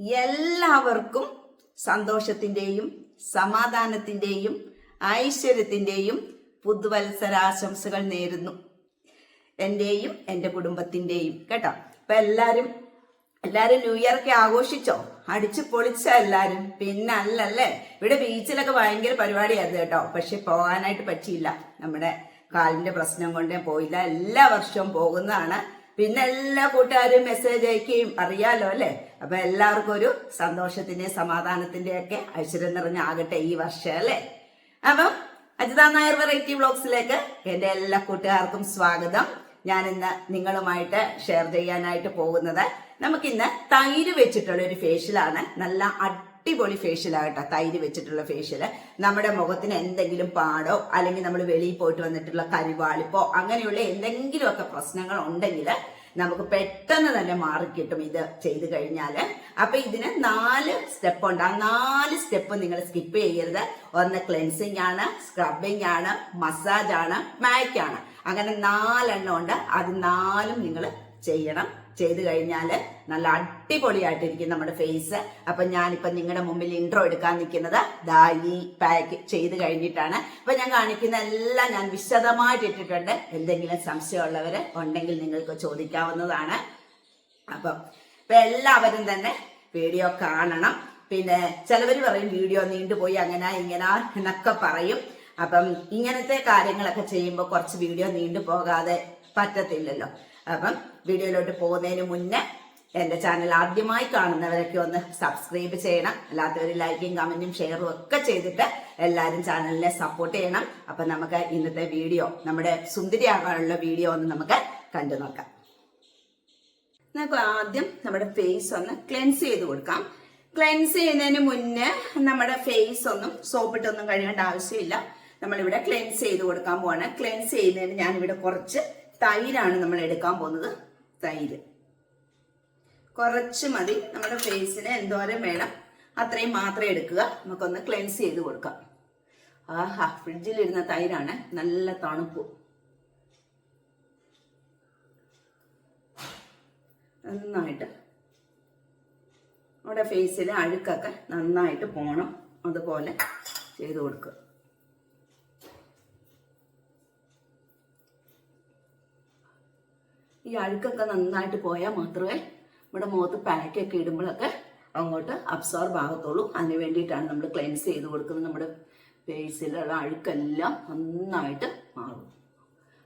എല്ലാവർക്കും സന്തോഷത്തിന്റെയും സമാധാനത്തിന്റെയും ഐശ്വര്യത്തിന്റെയും പുതുവത്സരാശംസകൾ നേരുന്നു. എന്റെയും എന്റെ കുടുംബത്തിന്റെയും കേട്ടോ? അപ്പം എല്ലാവരും എല്ലാരും ന്യൂ ഇയർ ആഘോഷിച്ചോ? അടിച്ചു പൊളിച്ചോ എല്ലാരും? പിന്നെ അല്ലല്ലേ ഇവിടെ ബീച്ചിലൊക്കെ ഭയങ്കര പരിപാടിയായിരുന്നു കേട്ടോ. പക്ഷെ പോകാനായിട്ട് പറ്റിയില്ല. നമ്മുടെ കാലിന്റെ പ്രശ്നം കൊണ്ട് പോയില്ല. എല്ലാ വർഷവും പോകുന്നതാണ്. പിന്നെ എല്ലാ കൂട്ടുകാരും മെസ്സേജ് അയക്കുകയും അറിയാലോ അല്ലെ? അപ്പൊ എല്ലാവർക്കും ഒരു സന്തോഷത്തിന്റെ സമാധാനത്തിന്റെ ഒക്കെ ഐശ്വര്യം നിറഞ്ഞാകട്ടെ ഈ വർഷം അല്ലെ? അപ്പം അജിത നായർ വെറൈറ്റി വ്ളോഗ്സിലേക്ക് എന്റെ എല്ലാ കൂട്ടുകാർക്കും സ്വാഗതം. ഞാൻ ഇന്ന് നിങ്ങളുമായിട്ട് ഷെയർ ചെയ്യാനായിട്ട് പോകുന്നത് നമുക്കിന്ന് തൈര് വെച്ചിട്ടുള്ള ഒരു ഫേഷ്യലാണ് നല്ല അടിപൊളി ഫേഷ്യലാകട്ടെ തൈര് വെച്ചിട്ടുള്ള ഫേഷ്യൽ നമ്മുടെ മുഖത്തിന് എന്തെങ്കിലും പാടോ അല്ലെങ്കിൽ നമ്മൾ വെളിയിൽ പോയിട്ട് വന്നിട്ടുള്ള കരിവാളിപ്പോ അങ്ങനെയുള്ള എന്തെങ്കിലുമൊക്കെ പ്രശ്നങ്ങൾ ഉണ്ടെങ്കിൽ നമുക്ക് പെട്ടെന്ന് തന്നെ മാറിക്കിട്ടും ഇത് ചെയ്ത് കഴിഞ്ഞാൽ. അപ്പൊ ഇതിന് നാല് സ്റ്റെപ്പ് ഉണ്ട്. ആ നാല് സ്റ്റെപ്പ് നിങ്ങൾ സ്കിപ്പ് ചെയ്യരുത്. ഒന്ന് ക്ലെൻസിങ് ആണ് സ്ക്രബിങ് ആണ് മസാജ് ആണ് മായ്ക്കാണ്. അങ്ങനെ നാലെണ്ണം ഉണ്ട്. അത് നാലും നിങ്ങൾ ചെയ്യണം. ചെയ്തു കഴിഞ്ഞാൽ നല്ല അടിപൊളിയായിട്ടിരിക്കും നമ്മുടെ ഫേസ് അപ്പം ഞാനിപ്പം നിങ്ങളുടെ മുമ്പിൽ ഇൻട്രോ എടുക്കാൻ നിൽക്കുന്നത് ദാ ഈ പാക്ക് ചെയ്ത് കഴിഞ്ഞിട്ടാണ്. അപ്പം ഞാൻ കാണിക്കുന്ന എല്ലാം ഞാൻ വിശദമായിട്ട് ഇട്ടിട്ടുണ്ട്. എന്തെങ്കിലും സംശയമുള്ളവർ ഉണ്ടെങ്കിൽ നിങ്ങൾക്ക് ചോദിക്കാവുന്നതാണ്. അപ്പം ഇപ്പം എല്ലാവരും തന്നെ വീഡിയോ കാണണം. പിന്നെ ചിലവർ പറയും വീഡിയോ നീണ്ടുപോയി അങ്ങനെ ഇങ്ങനെ എന്നൊക്കെ പറയും. അപ്പം ഇങ്ങനത്തെ കാര്യങ്ങളൊക്കെ ചെയ്യുമ്പോൾ കുറച്ച് വീഡിയോ നീണ്ടു പോകാതെ പറ്റത്തില്ലല്ലോ. അപ്പം വീഡിയോയിലോട്ട് പോകുന്നതിന് മുന്നേ എന്റെ ചാനൽ ആദ്യമായി കാണുന്നവരൊക്കെ ഒന്ന് സബ്സ്ക്രൈബ് ചെയ്യണം. അല്ലാത്തവർ ലൈക്കും കമന്റും ഷെയറും ഒക്കെ ചെയ്തിട്ട് എല്ലാവരും ചാനലിനെ സപ്പോർട്ട് ചെയ്യണം. അപ്പൊ നമുക്ക് ഇന്നത്തെ വീഡിയോ നമ്മുടെ സുന്ദരിയാകാനുള്ള വീഡിയോ ഒന്ന് നമുക്ക് കണ്ടു നോക്കാം. നമുക്ക് ആദ്യം നമ്മുടെ ഫേസ് ഒന്ന് ക്ലെൻസ് ചെയ്ത് കൊടുക്കാം. ക്ലെൻസ് ചെയ്യുന്നതിന് മുന്നേ നമ്മുടെ ഫേസ് ഒന്നും സോപ്പിട്ടൊന്നും കഴുകേണ്ട ആവശ്യമില്ല. നമ്മളിവിടെ ക്ലെൻസ് ചെയ്ത് കൊടുക്കാൻ പോവാണ്. ക്ലെൻസ് ചെയ്യുന്നതിന് ഞാനിവിടെ കുറച്ച് തൈരാണ് നമ്മൾ എടുക്കാൻ പോകുന്നത്. തൈര്. കുറച്ച് മതി. നമ്മുടെ ഫേസിന് എന്തോരം വേണം. അത്രയും മാത്രം എടുക്കുക. നമുക്കൊന്ന് ക്ലെൻസ് ചെയ്ത് കൊടുക്കാം. ആഹാ ഫ്രിഡ്ജിലിരുന്ന തൈരാണ്. നല്ല തണുപ്പ്. നന്നായിട്ട്. നമ്മുടെ ഫേസിലെ അഴുക്കൊക്കെ നന്നായിട്ട് പോണം. അതുപോലെ ചെയ്ത് കൊടുക്കുക. ഈ അഴുക്കൊക്കെ നന്നായിട്ട് പോയാൽ മാത്രമേ നമ്മുടെ മുഖത്ത് പാക്കൊക്കെ ഇടുമ്പോഴൊക്കെ അങ്ങോട്ട് അബ്സോർബ് ആകത്തുള്ളൂ. അതിന് വേണ്ടിയിട്ടാണ് നമ്മൾ ക്ലെൻസ് ചെയ്ത് കൊടുക്കുന്നത്. നമ്മുടെ ഫേസിലുള്ള അഴുക്കെല്ലാം നന്നായിട്ട് മാറും.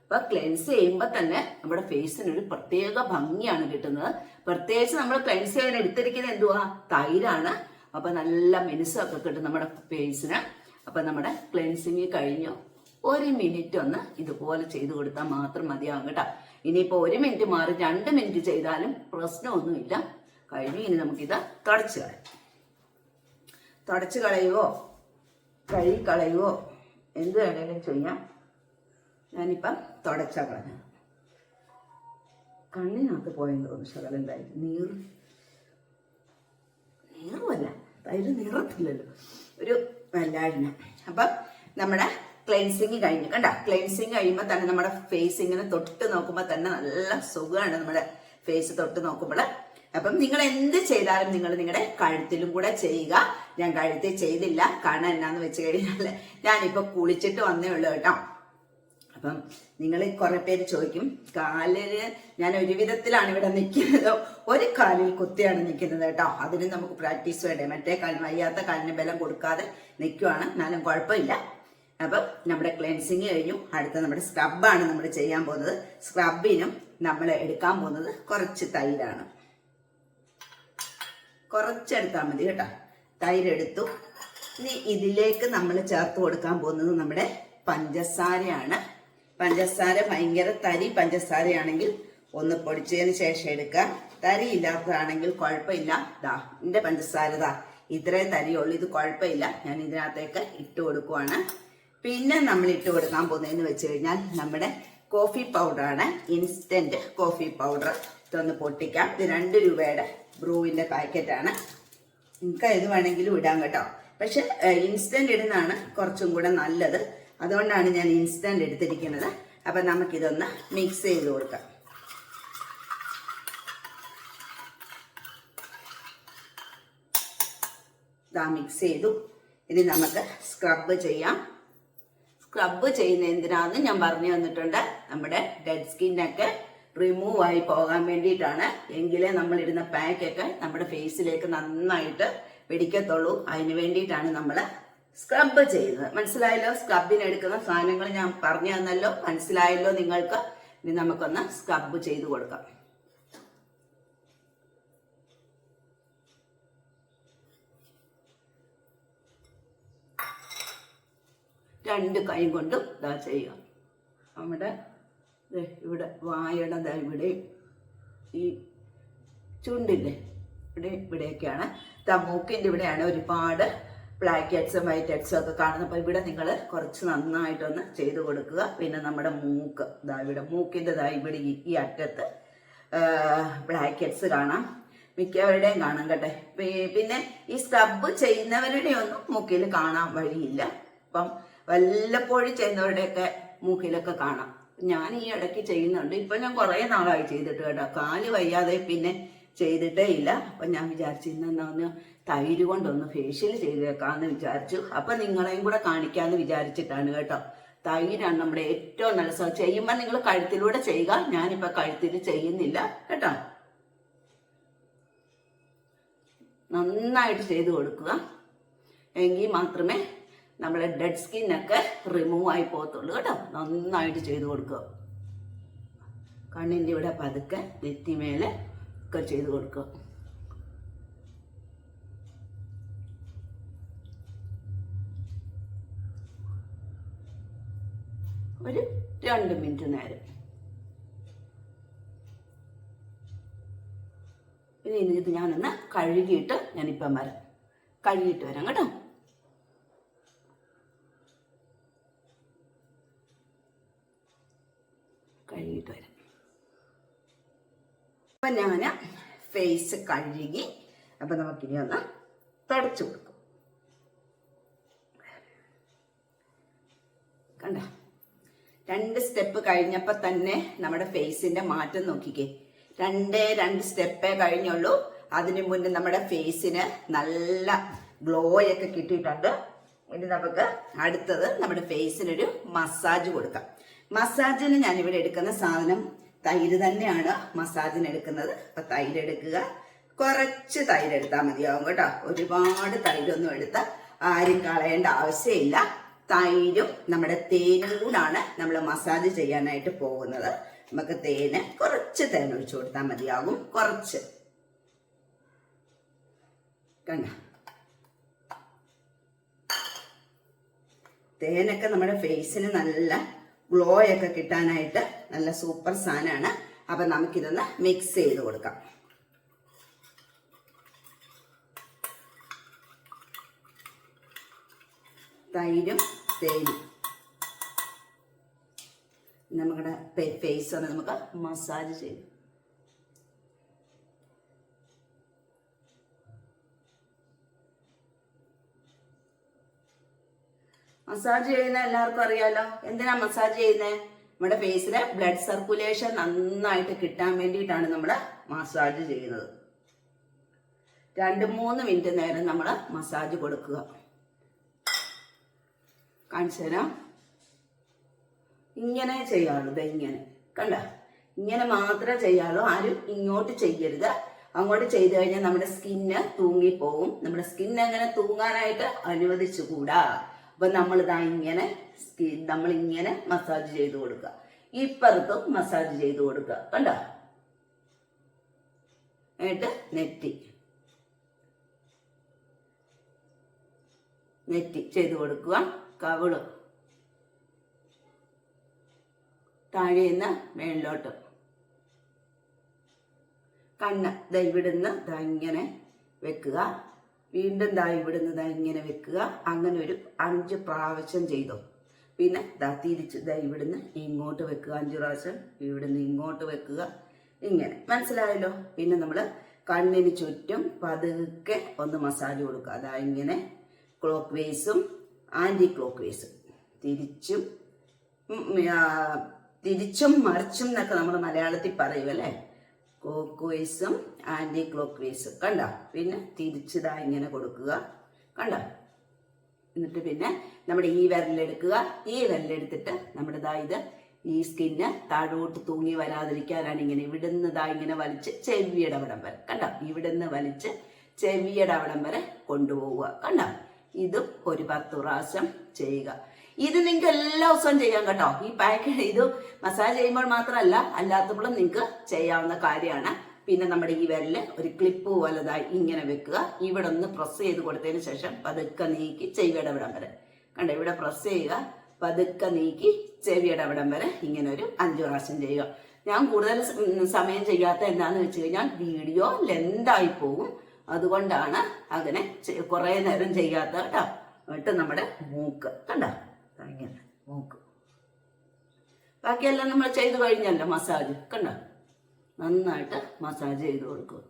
അപ്പൊ ക്ലെൻസ് ചെയ്യുമ്പോൾ തന്നെ നമ്മുടെ ഫേസിനൊരു പ്രത്യേക ഭംഗിയാണ് കിട്ടുന്നത്. പ്രത്യേകിച്ച് നമ്മൾ ക്ലെൻസ് ചെയ്യാൻ എടുത്തിരിക്കുന്നത് എന്തുവാ? തൈരാണ്. അപ്പൊ നല്ല മിനുസൊക്കെ കിട്ടും നമ്മുടെ ഫേസിന് അപ്പൊ നമ്മുടെ ക്ലെൻസിങ് കഴിഞ്ഞു. ഒരു മിനിറ്റ് ഒന്ന് ഇതുപോലെ ചെയ്ത് കൊടുത്താൽ മാത്രം മതിയാകും കേട്ടോ. ഇനിയിപ്പോ ഒരു മിനിറ്റ് മാറി രണ്ട് മിനിറ്റ് ചെയ്താലും പ്രശ്നമൊന്നുമില്ല. കഴിഞ്ഞു ഇനി നമുക്കിത് തുടച്ചു കളയാം. തുടച്ചു കളയുവോ? കഴുകി കളയുവോ? എന്ത് വേണമെങ്കിലും ചെയ്യാം. ഞാനിപ്പം തുടച്ച കളഞ്ഞ കണ്ണിനകത്ത് പോയെന്ന് തോന്നുന്നു ശകലം തൈര് നീർ. നീറുമല്ല തൈര് നീറത്തില്ലല്ലോ. ഒരു വല്ലാഴിന അപ്പം നമ്മുടെ ക്ലെൻസിങ് കഴിഞ്ഞു. കണ്ട? ക്ലെൻസിങ് കഴിയുമ്പോൾ തന്നെ നമ്മുടെ ഫേസ് ഇങ്ങനെ തൊട്ട് നോക്കുമ്പോൾ തന്നെ നല്ല സുഖമാണ് നമ്മുടെ ഫേസ് തൊട്ട് നോക്കുമ്പോൾ അപ്പം നിങ്ങൾ എന്ത് ചെയ്താലും നിങ്ങൾ നിങ്ങളുടെ കഴുത്തിലും കൂടെ ചെയ്യുക. ഞാൻ കഴുത്തിൽ ചെയ്തില്ല. കാരണം എന്നാന്ന് വെച്ച് കഴിഞ്ഞാൽ ഞാനിപ്പോൾ കുളിച്ചിട്ട് വന്നേ ഉള്ളൂ കേട്ടോ. അപ്പം നിങ്ങൾ കുറെ പേര് ചോദിക്കും കാലിന് ഞാൻ ഒരുവിധത്തിലാണ് ഇവിടെ നിൽക്കുന്നത് ഒരു കാലിൽ കുത്തിയാണ് നിൽക്കുന്നത് കേട്ടോ. അതിന് നമുക്ക് പ്രാക്ടീസ് വേണ്ടേ? മറ്റേ കാലിന് വയ്യാത്ത കാലിന് ബലം കൊടുക്കാതെ നിൽക്കുവാണ് എന്നാലും കുഴപ്പമില്ല. അപ്പം നമ്മുടെ ക്ലെൻസിങ് കഴിഞ്ഞു. അടുത്ത നമ്മുടെ സ്ക്രബാണ് നമ്മൾ ചെയ്യാൻ പോകുന്നത്. സ്ക്രബിനും നമ്മൾ എടുക്കാൻ പോകുന്നത് കുറച്ച് തൈരാണ്. കുറച്ചെടുത്താൽ മതി കേട്ടോ. തൈരെടുത്തു. ഇനി ഇതിലേക്ക് നമ്മൾ ചേർത്ത് കൊടുക്കാൻ പോകുന്നത് നമ്മുടെ പഞ്ചസാരയാണ്. പഞ്ചസാര ഭയങ്കര തരി പഞ്ചസാരയാണെങ്കിൽ ഒന്ന് പൊടിച്ചതിന് ശേഷം എടുക്കുക. തരി ഇല്ലാത്തതാണെങ്കിൽ കുഴപ്പമില്ല. ദാ എന്റെ പഞ്ചസാര ദാ. ഇത്രയും തരിയുള്ളൂ ഇത് കുഴപ്പമില്ല. ഞാൻ ഇതിനകത്തേക്ക് ഇട്ട് കൊടുക്കുവാണ്. പിന്നെ നമ്മൾ ഇട്ട് കൊടുക്കാൻ പോകുന്നതെന്ന് വെച്ച് കഴിഞ്ഞാൽ നമ്മുടെ കോഫി പൗഡറാണ് ഇൻസ്റ്റന്റ് കോഫി പൗഡർ ഇതൊന്ന് പൊട്ടിക്കാം. ഇത് രണ്ട് രൂപയുടെ ബ്രൂവിന്റെ പാക്കറ്റാണ് നിങ്ങൾക്ക് ഇത് വേണമെങ്കിലും ഇടാം കേട്ടോ. പക്ഷെ ഇൻസ്റ്റന്റ് ഇടുന്നതാണ് കുറച്ചും കൂടെ നല്ലത്. അതുകൊണ്ടാണ് ഞാൻ ഇൻസ്റ്റന്റ് എടുത്തിരിക്കുന്നത്. അപ്പൊ നമുക്കിതൊന്ന് മിക്സ് ചെയ്ത് കൊടുക്കാം. മിക്സ് ചെയ്തു. ഇനി നമുക്ക് സ്ക്രബ് ചെയ്യാം. സ്ക്രബ് ചെയ്യുന്ന എന്തിനാന്ന് ഞാൻ പറഞ്ഞു തന്നിട്ടുണ്ട്. നമ്മുടെ ഡെഡ് സ്കിന്നൊക്കെ റിമൂവ് ആയി പോകാൻ വേണ്ടിയിട്ടാണ്. എങ്കിലേ നമ്മൾ ഇടുന്ന പാക്കൊക്കെ നമ്മുടെ ഫേസിലേക്ക് നന്നായിട്ട് പിടിക്കത്തുള്ളൂ അതിന് വേണ്ടിയിട്ടാണ് നമ്മൾ സ്ക്രബ് ചെയ്യുന്നത്. മനസ്സിലായല്ലോ? സ്ക്രബിന് എടുക്കുന്ന സാധനങ്ങൾ ഞാൻ പറഞ്ഞു തന്നല്ലോ. മനസ്സിലായല്ലോ നിങ്ങൾക്ക്? ഇനി നമുക്കൊന്ന് സ്ക്രബ് ചെയ്ത് കൊടുക്കാം. രണ്ട് കൈ കൊണ്ടും ഇതാ ചെയ്യുക. നമ്മുടെ ഇവിടെ വായയുടെ ഇവിടെ. ഈ ചുണ്ടില്ലേ? ഇവിടെ ഇവിടെയൊക്കെയാണ്. മൂക്കിന്റെ ഇവിടെയാണ് ഒരുപാട് ബ്ലാക്ക് ഹെഡ്സും വൈറ്റ് ഹെഡ്സും ഒക്കെ കാണുന്നത്. അപ്പോൾ ഇവിടെ നിങ്ങൾ കുറച്ച് നന്നായിട്ടൊന്ന് ചെയ്ത് കൊടുക്കുക. പിന്നെ നമ്മുടെ മൂക്ക് ഇതാ ഇവിടെ മൂക്കിന്റെ ഇതാ ഇവിടെ ഈ- അറ്റത്ത് ബ്ലാക്ക് ഹെഡ്സ് കാണാം. മിക്കവരുടെയും കാണാം കേട്ടെ. പിന്നെ ഈ സ്ക്രബ് ചെയ്യുന്നവരുടെ ഒന്നും മൂക്കിൽ കാണാൻ വഴിയില്ല. അപ്പം വല്ലപ്പോഴും ചെയ്യുന്നവരുടെയൊക്കെ മൂക്കിലൊക്കെ കാണാം. ഞാൻ ഈ ഇടയ്ക്ക് ചെയ്യുന്നുണ്ട്. ഇപ്പൊ ഞാൻ കുറേ നാളായി ചെയ്തിട്ട് കേട്ടോ. കാൽ വയ്യാതെ പിന്നെ ചെയ്തിട്ടേ ഇല്ല. അപ്പൊ ഞാൻ വിചാരിച്ചു ഇന്നെന്നാ ഒന്ന് തൈര് കൊണ്ടൊന്ന് ഫേഷ്യൽ ചെയ്തേക്കാന്ന് വിചാരിച്ചു. അപ്പൊ നിങ്ങളെയും കൂടെ കാണിക്കാന്ന് വിചാരിച്ചിട്ടാണ് കേട്ടോ. തൈരാണ് നമ്മുടെ ഏറ്റവും നല്ല സ്വ ചെയ്യുമ്പോൾ നിങ്ങൾ കഴുത്തിലൂടെ ചെയ്യുക. ഞാനിപ്പോ കഴുത്തിൽ ചെയ്യുന്നില്ല കേട്ടോ. നന്നായിട്ട് ചെയ്ത് കൊടുക്കുക. എങ്കിൽ മാത്രമേ നമ്മളെ ഡെഡ് സ്കിന്നൊക്കെ റിമൂവ് ആയി പോകത്തുള്ളൂ കേട്ടോ. നന്നായിട്ട് ചെയ്ത് കൊടുക്കുക. കണ്ണിന്റെ ഇവിടെ പതുക്കെ നെറ്റിമേലെ ഒക്കെ ചെയ്ത് കൊടുക്കുക. ഒരു രണ്ട് മിനിറ്റ് നേരം. ഇനി ഇത് ഞാനൊന്ന് കഴുകിയിട്ട് ഞാനിപ്പം വരാം. കഴുകിയിട്ട് വരാം കേട്ടോ കഴുകിയിട്ട് വരാം അപ്പം ഞാൻ ഫേസ് കഴുകി അപ്പം നമുക്കിനി ഒന്ന് തുടച്ചു കൊടുക്കും. കണ്ട? രണ്ട് സ്റ്റെപ്പ് കഴിഞ്ഞപ്പോൾ തന്നെ നമ്മുടെ ഫേസിന്റെ മാറ്റം നോക്കിക്കേ. രണ്ടേ രണ്ട് സ്റ്റെപ്പേ കഴിഞ്ഞുള്ളൂ. അതിനു മുന്നേ നമ്മുടെ ഫേസിന് നല്ല ഗ്ലോ ഒക്കെ കിട്ടിയിട്ടുണ്ട്. ഇനി നമുക്ക് അടുത്തത് നമ്മുടെ ഫേസിനൊരു മസാജ് കൊടുക്കാം. മസാജിന് ഞാനിവിടെ എടുക്കുന്ന സാധനം തൈര് തന്നെയാണ് മസാജിന് എടുക്കുന്നത്. അപ്പൊ തൈര് എടുക്കുക. കുറച്ച് തൈര് എടുത്താൽ മതിയാവും കേട്ടോ. ഒരുപാട് തൈരൊന്നും എടുത്ത് ആരും കളയേണ്ട ആവശ്യമില്ല. തൈരും നമ്മുടെ തേനും കൂടാണ് നമ്മൾ മസാജ് ചെയ്യാനായിട്ട് പോകുന്നത്. നമുക്ക് തേന് കുറച്ച് തേൻ ഒഴിച്ചു കൊടുത്താൽ മതിയാകും. കുറച്ച്. കണ്ട? തേനൊക്കെ നമ്മുടെ ഫേസിന് നല്ല ഗ്ലോ ഒക്കെ കിട്ടാനായിട്ട് നല്ല സൂപ്പർ സാധനമാണ് അപ്പൊ നമുക്കിതൊന്ന് മിക്സ് ചെയ്ത് കൊടുക്കാം. തൈരും തേനും. നമ്മുടെ ഫേസ് ഒന്ന് നമുക്ക് മസാജ് ചെയ്യും മസാജ് ചെയ്യുന്ന എല്ലാവർക്കും അറിയാലോ. എന്തിനാ മസാജ് ചെയ്യുന്നത് നമ്മുടെ ഫേസിലെ ബ്ലഡ് സർക്കുലേഷൻ നന്നായിട്ട് കിട്ടാൻ വേണ്ടിയിട്ടാണ് നമ്മൾ മസാജ് ചെയ്യുന്നത്. രണ്ട് മൂന്ന് മിനിറ്റ് നേരം നമ്മൾ മസാജ് കൊടുക്കുക. കാണിച്ചു ഇങ്ങനെ ചെയ്യാറുള്ളത് ഇങ്ങനെ. കണ്ട? ഇങ്ങനെ മാത്രമേ ചെയ്യാറുള്ളൂ ആരും ഇങ്ങോട്ട് ചെയ്യരുത്. അങ്ങോട്ട് ചെയ്തു കഴിഞ്ഞാൽ നമ്മുടെ സ്കിന്ന് തൂങ്ങിപ്പോവും. നമ്മുടെ സ്കിൻ അങ്ങനെ തൂങ്ങാനായിട്ട് അനുവദിച്ചുകൂടാ? അപ്പൊ നമ്മൾ ഇതാ ഇങ്ങനെ നമ്മൾ ഇങ്ങനെ മസാജ് ചെയ്ത് കൊടുക്കുക ഇപ്പുറത്തും മസാജ് ചെയ്ത് കൊടുക്കുക കണ്ടോ? എന്നിട്ട് നെറ്റി. നെറ്റി ചെയ്ത് കൊടുക്കുക. കവിൾ. താഴേന്ന് മേളിലോട്ട്. കണ്ണ്. ദൈവിടുന്ന് ഇങ്ങനെ വെക്കുക. വീണ്ടും ദാ ഇവിടുന്ന് ദാ ഇങ്ങനെ വെക്കുക. അങ്ങനെ ഒരു അഞ്ച് പ്രാവശ്യം ചെയ്തു. പിന്നെ ദാ തിരിച്ച് ദാ ഇവിടുന്ന് ഇങ്ങോട്ട് വെക്കുക. അഞ്ച് പ്രാവശ്യം ഇവിടുന്ന് ഇങ്ങോട്ട് വെക്കുക. ഇങ്ങനെ. മനസ്സിലായല്ലോ? പിന്നെ നമ്മൾ കണ്ണിന് ചുറ്റും പതുക്കെ ഒന്ന് മസാജ് കൊടുക്കുക. അതാ ഇങ്ങനെ ക്ലോക്ക് വേസും ആന്റി ക്ലോക്ക് വേസും. തിരിച്ചും തിരിച്ചും മറിച്ചും എന്നൊക്കെ നമ്മൾ മലയാളത്തിൽ പറയും അല്ലേ ക്ലോക്ക് വൈസും ആന്റി ക്ലോക്ക് വൈസും കണ്ട? പിന്നെ തിരിച്ചിതാ ഇങ്ങനെ കൊടുക്കുക. കണ്ടോ? എന്നിട്ട് പിന്നെ നമ്മുടെ ഈ വിരലെടുക്കുക. ഈ വിരലെടുത്തിട്ട് നമ്മുടെ ഇതാ ഇത് ഈ സ്കിന്ന് താഴോട്ട് തൂങ്ങി വരാതിരിക്കാനാണ് ഇങ്ങനെ ഇവിടുന്ന് ദാ ഇങ്ങനെ വലിച്ച് ചെവിയുടെ അവിടം വരെ. കണ്ടോ? ഇവിടുന്ന് വലിച്ച് ചെവിയുടെ അവിടം വരെ കൊണ്ടുപോവുക. കണ്ടോ? ഇതും ഒരു പത്ത് പ്രാവശ്യം ചെയ്യുക. ഇത് നിങ്ങൾക്ക് എല്ലാ ദിവസവും ചെയ്യാം കേട്ടോ. ഈ പാക്ക് ഇത് മസാജ് ചെയ്യുമ്പോൾ മാത്രമല്ല അല്ലാത്തപ്പോഴും നിങ്ങൾക്ക് ചെയ്യാവുന്ന കാര്യമാണ്. പിന്നെ നമ്മുടെ ഈ വിരൽ ഒരു ക്ലിപ്പ് പോലതായി ഇങ്ങനെ വെക്കുക. ഇവിടെ ഒന്ന് പ്രസ് ചെയ്ത് കൊടുത്തതിന് ശേഷം പതുക്കെ നീക്കി ചെവിയുടെ അവിടം വരെ. കണ്ടോ ഇവിടെ പ്രസ് ചെയ്യുക പതുക്കെ നീക്കി ചെവിയുടെ അവിടം വരെ ഇങ്ങനെ ഒരു അഞ്ചു പ്രാവശ്യം ചെയ്യുക. ഞാൻ കൂടുതൽ സമയം ചെയ്യാത്ത എന്താന്ന് വെച്ച് കഴിഞ്ഞാൽ വീഡിയോ ലെന്തായി പോകും. അതുകൊണ്ടാണ് അങ്ങനെ കുറേ നേരം ചെയ്യാത്ത കേട്ടോ. എന്നിട്ട് നമ്മുടെ മൂക്ക് കണ്ടോ? ഇങ്ങനെ മൂക്ക്. ബാക്കിയെല്ലാം നമ്മൾ ചെയ്തു കഴിഞ്ഞല്ലോ മസാജ്. കണ്ടോ? നന്നായിട്ട് മസാജ് ചെയ്ത് കൊടുക്കും.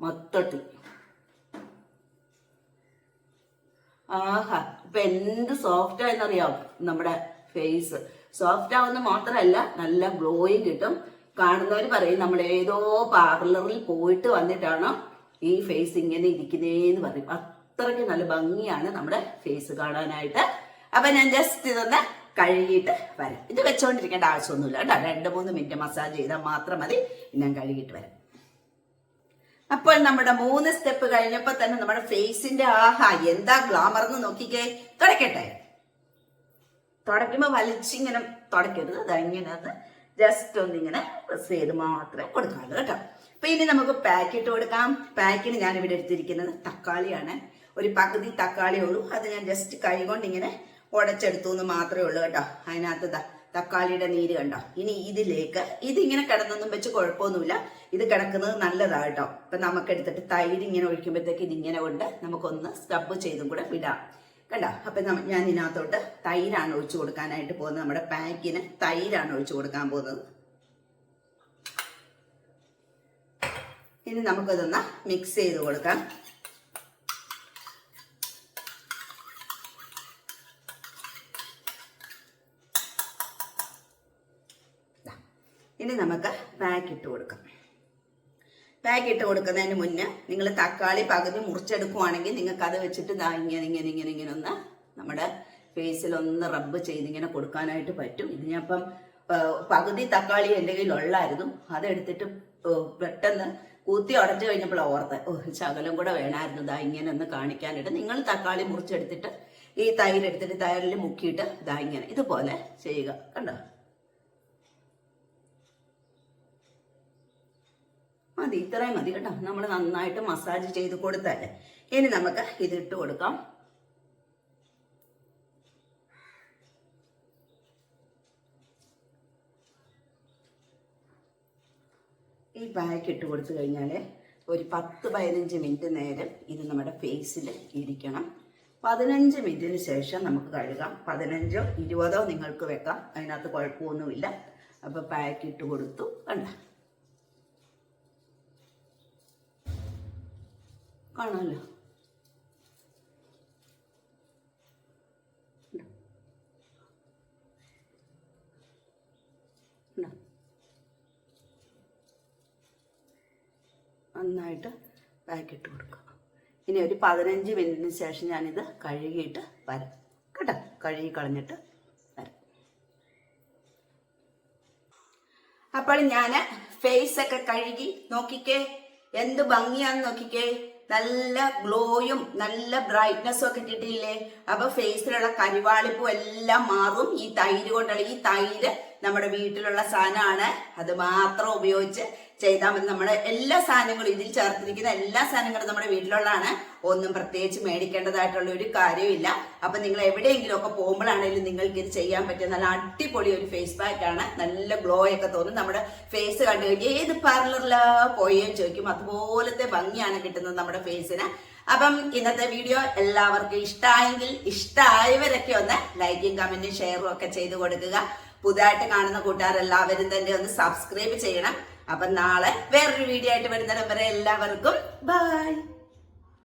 മൊത്തത്തിൽ. ആഹാ ഇപ്പൊ എന്ത് സോഫ്റ്റ് ആയെന്നറിയാം നമ്മുടെ ഫേസ് സോഫ്റ്റ് ആവുന്ന മാത്രമല്ല നല്ല ഗ്ലോയും കിട്ടും. കാണുന്നവർ പറയും നമ്മൾ ഏതോ പാർലറിൽ പോയിട്ട് വന്നിട്ടാണോ ഈ ഫേസ് ഇങ്ങനെ ഇരിക്കുന്നേന്ന് പറയും. അത്രയ്ക്ക് നല്ല ഭംഗിയാണ് നമ്മുടെ ഫേസ് കാണാനായിട്ട്. അപ്പൊ ഞാൻ ജസ്റ്റ് ഇതൊന്ന് കഴുകിയിട്ട് വരാം. ഇത് വെച്ചോണ്ടിരിക്കേണ്ട ആവശ്യമൊന്നുമില്ല കേട്ടോ. രണ്ട് മൂന്ന് മിനിറ്റ് മസാജ് ചെയ്താൽ മാത്രം മതി. ഞാൻ കഴുകിയിട്ട് വരാം. അപ്പോൾ നമ്മുടെ മൂന്ന് സ്റ്റെപ്പ് കഴിഞ്ഞപ്പോൾ തന്നെ നമ്മുടെ ഫേസിന്റെ ആഹാ എന്താ ഗ്ലാമർ എന്ന് നോക്കിക്കേ. തുടക്കട്ടെ. തുടക്കുമ്പോ വലിച്ചിങ്ങനെ തുടക്കരുത്. അത് ഇങ്ങനെ ഒന്ന് ജസ്റ്റ് ഒന്നിങ്ങനെ പ്രസ് ചെയ്ത് മാത്രമേ കൊടുക്കാവുള്ളൂ കേട്ടോ. അപ്പൊ ഇനി നമുക്ക് പാക്കിട്ട് കൊടുക്കാം. പാക്കിന് ഞാൻ ഇവിടെ എടുത്തിരിക്കുന്നത് തക്കാളിയാണ്. ഒരു പകുതി തക്കാളി ഉള്ളൂ. അത് ഞാൻ ജസ്റ്റ് കൈ കൊണ്ട് ഇങ്ങനെ ഉടച്ചെടുത്തു എന്ന് മാത്രമേ ഉള്ളൂ കേട്ടോ. അതിനകത്ത് തക്കാളിയുടെ നീര് കണ്ടോ? ഇനി ഇതിലേക്ക് ഇതിങ്ങനെ കിടന്നൊന്നും വെച്ച് കുഴപ്പമൊന്നുമില്ല. ഇത് കിടക്കുന്നത് നല്ലതാ കേട്ടോ. ഇപ്പൊ നമുക്ക് എടുത്തിട്ട് തൈര് ഇങ്ങനെ ഒഴിക്കുമ്പോഴത്തേക്ക് ഇതിങ്ങനെ കൊണ്ട് നമുക്കൊന്ന് സ്ക്രബ് ചെയ്തും കൂടെ വിടാം. കണ്ടോ? അപ്പൊ ഞാൻ ഇതിനകത്തോട്ട് തൈരാണ് ഒഴിച്ചു കൊടുക്കാനായിട്ട് പോകുന്നത്. നമ്മുടെ പാക്കിന് തൈരാണ് ഒഴിച്ചു കൊടുക്കാൻ പോകുന്നത്. ഇനി നമുക്കതൊന്ന് മിക്സ് ചെയ്ത് കൊടുക്കാം. ഇനി നമുക്ക് പാക്ക് ഇട്ട് കൊടുക്കാം. പാക്ക് ഇട്ട് കൊടുക്കുന്നതിന് മുന്നേ നിങ്ങൾ തക്കാളി പകുതി മുറിച്ചെടുക്കുവാണെങ്കിൽ നിങ്ങൾക്ക് അത് വെച്ചിട്ട് ദാ ഇങ്ങനെ ഇങ്ങനെ ഇങ്ങനെ ഇങ്ങനെ ഒന്ന് നമ്മുടെ ഫേസിൽ ഒന്ന് റബ്ബ് ചെയ്ത് ഇങ്ങനെ കൊടുക്കാനായിട്ട് പറ്റും. ഇത് ഞാൻ ഇപ്പം പകുതി തക്കാളി എന്റെ കയ്യിൽ ഉള്ളായിരുന്നു. അതെടുത്തിട്ട് പെട്ടെന്ന് കൂത്തി ഉടച്ചു കഴിഞ്ഞപ്പോൾ ഓർത്ത് ശകലം കൂടെ വേണമായിരുന്നു. ദാ ഇങ്ങനെ ഒന്ന് കാണിക്കാനായിട്ട് നിങ്ങൾ തക്കാളി മുറിച്ചെടുത്തിട്ട് ഈ തൈരെടുത്തിട്ട് തൈരിൽ മുക്കിയിട്ട് ദാ ഇങ്ങനെ ഇതുപോലെ ചെയ്യുക. കണ്ടോ? മതി. ഇത്രയും മതി കേട്ടോ. നമ്മൾ നന്നായിട്ട് മസാജ് ചെയ്ത് കൊടുത്താലേ. ഇനി നമുക്ക് ഇത് ഇട്ട് കൊടുക്കാം. ഈ ബാഗ് ഇട്ട് കൊടുത്തു കഴിഞ്ഞാൽ ഒരു പത്ത് പതിനഞ്ച് മിനിറ്റ് നേരം ഇത് നമ്മുടെ ഫേസിൽ ഇരിക്കണം. പതിനഞ്ച് മിനിറ്റിന് ശേഷം നമുക്ക് കഴുകാം. പതിനഞ്ചോ ഇരുപതോ നിങ്ങൾക്ക് വെക്കാം. അതിനകത്ത് കുഴപ്പമൊന്നുമില്ല. അപ്പോൾ പാക്ക് ഇട്ട് കൊടുത്തു. കണ്ട? ഉണ്ടോ? നന്നായിട്ട് പാക്കിട്ട് കൊടുക്കുക ഇനി ഒരു പതിനഞ്ച് മിനിറ്റിന് ശേഷം ഞാനിത് കഴുകിയിട്ട് വരാം. കേട്ടോ? കഴുകി കളഞ്ഞിട്ട് വരാം. അപ്പോൾ ഞാൻ ഫേസ് ഒക്കെ കഴുകി നോക്കിക്കേ. എന്ത് ഭംഗിയാന്ന് നോക്കിക്കേ. നല്ല ഗ്ലോയും നല്ല ബ്രൈറ്റ്നസ്സും ഒക്കെ കിട്ടിയില്ലേ അപ്പൊ ഫേസിലുള്ള കരിവാളിപ്പും എല്ലാം മാറും. ഈ തൈര് കൊണ്ടുള്ള ഈ തൈര് നമ്മുടെ വീട്ടിലുള്ള സാധനമാണ്. അത് മാത്രം ഉപയോഗിച്ച് ചെയ്താൽ മതി നമ്മുടെ എല്ലാ സാധനങ്ങളും ഇതിൽ ചേർത്തിരിക്കുന്ന എല്ലാ സാധനങ്ങളും നമ്മുടെ വീട്ടിലുള്ളതാണ്. ഒന്നും പ്രത്യേകിച്ച് മേടിക്കേണ്ടതായിട്ടുള്ള ഒരു കാര്യമില്ല അപ്പൊ നിങ്ങൾ എവിടെയെങ്കിലും ഒക്കെ പോകുമ്പോഴാണെങ്കിലും നിങ്ങൾക്ക് ഇത് ചെയ്യാൻ പറ്റിയ നല്ല അടിപൊളി ഒരു ഫേസ് പാക്ക് ആണ്. നല്ല ഗ്ലോ ഒക്കെ തോന്നും. നമ്മുടെ ഫേസ് കണ്ടു കഴിഞ്ഞാൽ ഏത് പാർലറിലാ പോയെന്ന് ചോദിക്കും. അതുപോലത്തെ ഭംഗിയാണ് കിട്ടുന്നത് നമ്മുടെ ഫേസിന് അപ്പം ഇന്നത്തെ വീഡിയോ എല്ലാവർക്കും ഇഷ്ടമായെങ്കിൽ ഇഷ്ടമായവരൊക്കെ ഒന്ന് ലൈക്കും കമന്റും ഷെയറും ഒക്കെ ചെയ്ത് കൊടുക്കുക. പുതുതായിട്ട് കാണുന്ന കൂട്ടുകാരെല്ലാവരും തന്നെ ഒന്ന് സബ്സ്ക്രൈബ് ചെയ്യണം. അപ്പം നാളെ വേറൊരു വീഡിയോ ആയിട്ട് വരുന്നവരെ വരെ എല്ലാവർക്കും ബൈ